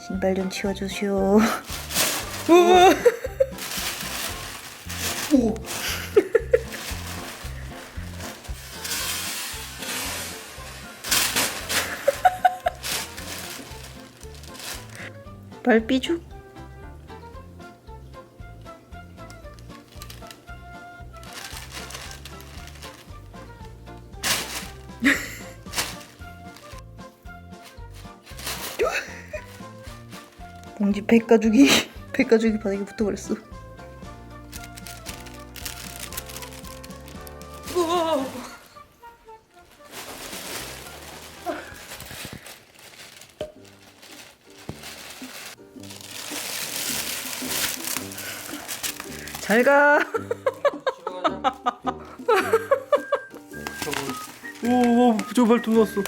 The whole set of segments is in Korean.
신발 좀 치워주시오. 오. 발 삐죽? 봉지 배 가죽이 배 가죽이 바닥에 붙어버렸어. 잘 가. 오, 저 발톱 났어.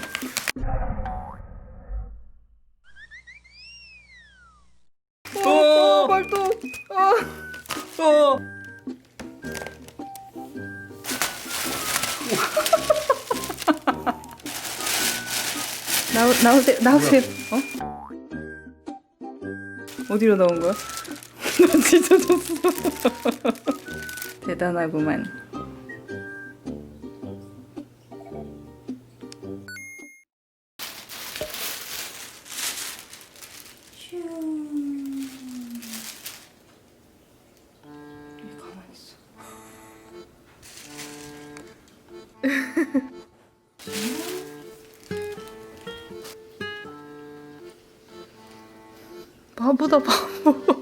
어, 발톱. 아. 어. 나오 나오세요 나오세요. 어? 어디로 나온 거야? 나 진짜 졌어. 대단하구만. 바보다 바보.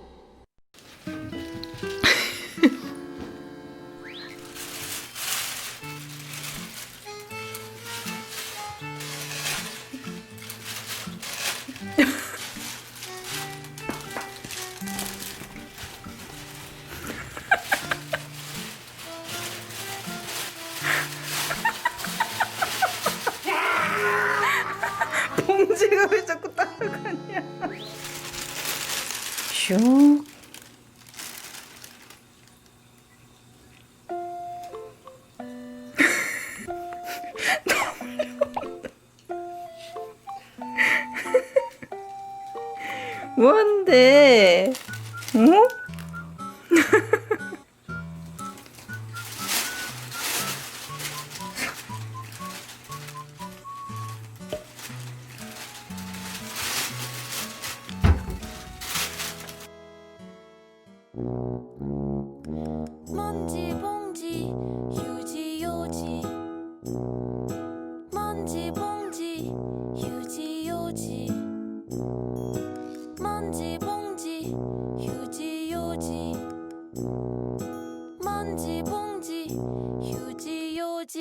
봉지가 왜 자꾸 따라가냐? 슉. 뭔데? 어? 먼지 봉지 휴지 요지. 먼지